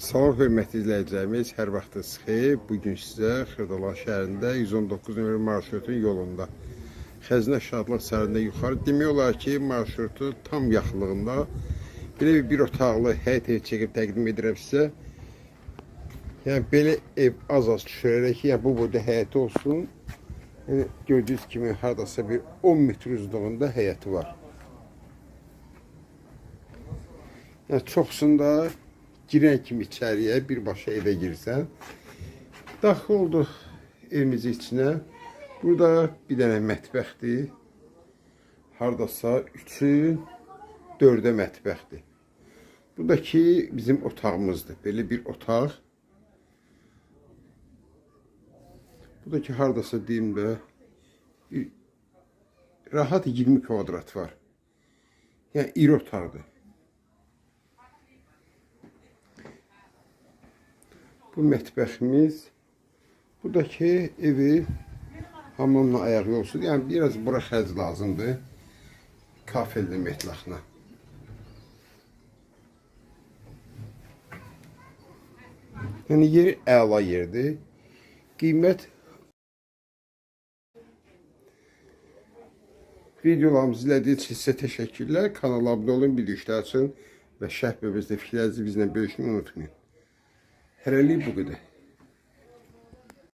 Salam hörmətli izləyicilərimiz, hər vaxtınız xeyir. Bu gün sizə Xırdalan şəhərində 119 nömrə marşrutun yolunda Xəzinə Şadlıq sərində yuxarı demək olar ki, marşrutu tam yaxınlığında belə bir, bir otaqlı həyət ev çəkib təqdim edirəm sizə. Yəni belə ev az-az düşürərək, yəni bu boyda həyəti olsun. Yəni, gördüyünüz kimi hardasa bir 10 metr uzunluğunda həyəti var. Yəni çoxsunda girən kimi içəriyə birbaşa evə girsən, daxil olduq evimizin içinə. Burada bir dənə mətbəxdir. Hardasa 3-ün 4-ə mətbəxdir. Buradakı bizim otağımızdır. Belə bir otaq. Buradakı hardasa deyim də rahat 20 kvadrat var. Yəni iri otaqdır. Bu mətbəximiz. Buradakı evi hamamla ayaq yolsuz. Yəni biraz bura xərc lazımdır. Kafeldə metlaxına. Yəni yeri əla yerdir. Qiymət Videolarımızı izlədiyiniz üçün sizə təşəkkürlər. Kanala abunə olun, bildirişlər açın və şərh bölməsində fikirlərinizi bizlə bölüşmeyi unutmayın. Herhalde bu kadar.